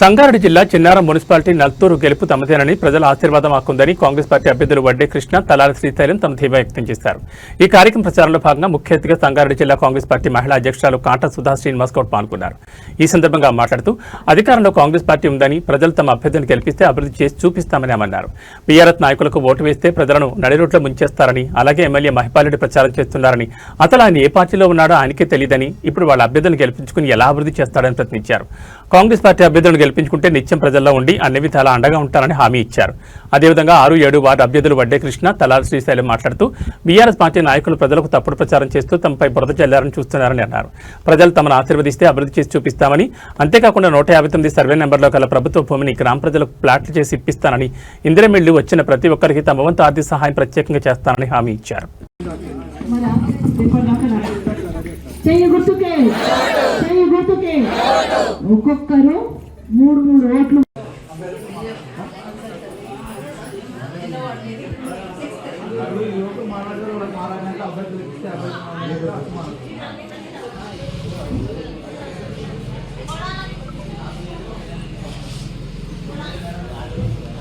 సంగారెడ్డి జిల్లా చిన్నారం మున్సిపాలిటీ నల్తూరు గెలుపు తమదేనని ప్రజల ఆశీర్వాదం ఆకుందని కాంగ్రెస్ పార్టీ అభ్యర్థులు వడ్డే కృష్ణ తలాల శ్రీశైలం తమ ధీమా వ్యక్తం చేశారు. ఈ కార్యక్రమం ప్రచారంలో భాగంగా ముఖ్య అతిథిగా సంగారెడ్డి జిల్లా కాంగ్రెస్ పార్టీ మహిళా అధ్యక్షురాలు కాంటా సుధా శ్రీనివాస్ గౌడ్ పాల్గొన్నారు. ఈ సందర్భంగా మాట్లాడుతూ అధికారంలో కాంగ్రెస్ పార్టీ ఉందని ప్రజలు తమ అభ్యర్థిని గెలిపిస్తే అభివృద్ధి చేసి చూపిస్తామని అన్నారు. బీఆర్ఎస్ నాయకులకు ఓటు వేస్తే ప్రజలను నడిరోడ్లో ముంచేస్తారని అలాగే ఎమ్మెల్యే మహిపాలరెడ్డి ప్రచారం చేస్తున్నారని అతను ఆయన ఏ పార్టీలో ఉన్నాడో ఆయనకే తెలియదని ఇప్పుడు వాళ్ళ అభ్యర్థులను గెలిపించుకుని ఎలా అభివృద్ధి చేస్తాడని ప్రశ్నించారు. కాంగ్రెస్ పార్టీ అభ్యర్థులను గెలిపించుకుంటే నిత్యం ప్రజల్లో ఉండి అన్ని విధాలా అండగా ఉంటారని హామీ ఇచ్చారు. అదేవిధంగా ఆరు ఏడు వార్డు అభ్యర్థులు వడ్డే కృష్ణ తలాల శ్రీశైలం మాట్లాడుతూ బీఆర్ఎస్ పార్టీ నాయకులు ప్రజలకు తప్పుడు ప్రచారం చేస్తూ తమపై బురద చల్లారని చూస్తున్నారని అన్నారు. ప్రజలు తమను ఆశీర్వదిస్తే అభివృద్ధి చేసి చూపిస్తామని అంతేకాకుండా నూట యాభై తొమ్మిది సర్వే నెంబర్లో గల ప్రభుత్వ భూమిని గ్రామ ప్రజలకు ప్లాట్లు చేసి ఇప్పిస్తానని ఇందిరమిళ్ళు వచ్చిన ప్రతి ఒక్కరికి తమ వంతు ఆర్థిక సహాయం ప్రత్యేకంగా చేస్తానని హామీ ఇచ్చారు. చెయ్యి గుర్తుకే. చెయ్యి గుర్తుకే. ఒక్కొక్కరు మూడు మూడు ఓట్లు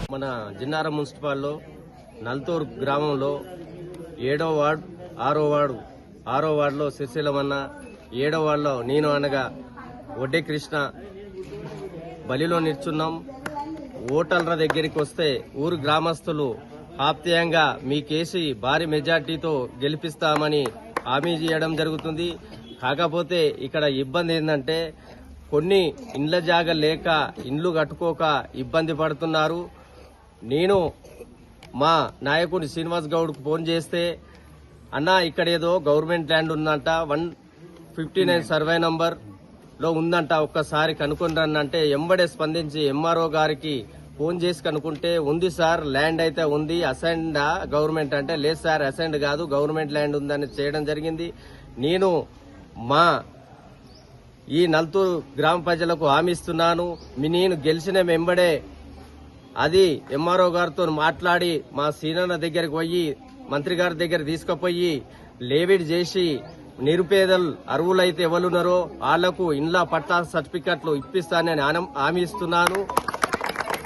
మన జిన్నారం మున్సిపాల్లో నల్తూరు గ్రామంలో ఏడో వార్డ్ ఆరో వార్డు ఆరో వార్డులో సిరిశైలమన్న ఏడో వార్డులో నేను అనగా ఒడ్డే కృష్ణ బలిలో నిల్చున్నాం. ఓటర్ల దగ్గరికి వస్తే ఊరు గ్రామస్తులు ఆప్యాయంగా మీకేసి భారీ మెజార్టీతో గెలిపిస్తామని హామీ చేయడం జరుగుతుంది. కాకపోతే ఇక్కడ ఇబ్బంది ఏంటంటే కొన్ని ఇండ్ల జాగ లేక ఇండ్లు కట్టుకోక ఇబ్బంది పడుతున్నారు. నేను మా నాయకుడు శ్రీనివాస్ గౌడ్కు ఫోన్ చేస్తే అన్న ఇక్కడ ఏదో గవర్నమెంట్ ల్యాండ్ ఉందంట. One fifty nine survey number. లో ఉందంట. ఒక్కసారి కనుక్కొని రన్ అంటే ఎంబడే స్పందించి ఎంఆర్ఓ గారికి ఫోన్ చేసి కనుక్కుంటే ఉంది సార్ ల్యాండ్ అయితే ఉంది. అసైన్డ్ గవర్నమెంట్ అంటే లేదు సార్ అసైన్డ్ కాదు గవర్నమెంట్ ల్యాండ్ ఉందని చేయడం జరిగింది. నేను మా ఈ నల్తూరు గ్రామ ప్రజలకు హామీ ఇస్తున్నాను. మీ నేను గెలిచిన వెంబడే అది ఎంఆర్ఓ గారితో మాట్లాడి మా సీనన్న దగ్గరికి పోయి మంత్రి గారి దగ్గర తీసుకుపోయి లేవిడ్ చేసి నిరుపేదలు అరువులైతే ఎవరున్నారో వాళ్ళకు ఇండ్ల పట్టా సర్టిఫికెట్లు ఇప్పిస్తానని ఆనం- హామీ ఇస్తున్నాను.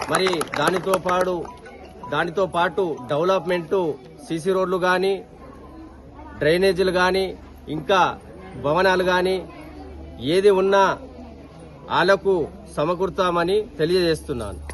మరి దానితో పాటు దానితో పాటు డెవలప్మెంట్ సీసీ రోడ్లు కానీ డ్రైనేజీలు కానీ ఇంకా భవనాలు కానీ ఏది ఉన్నా వాళ్ళకు సమకూర్తామని తెలియజేస్తున్నాను.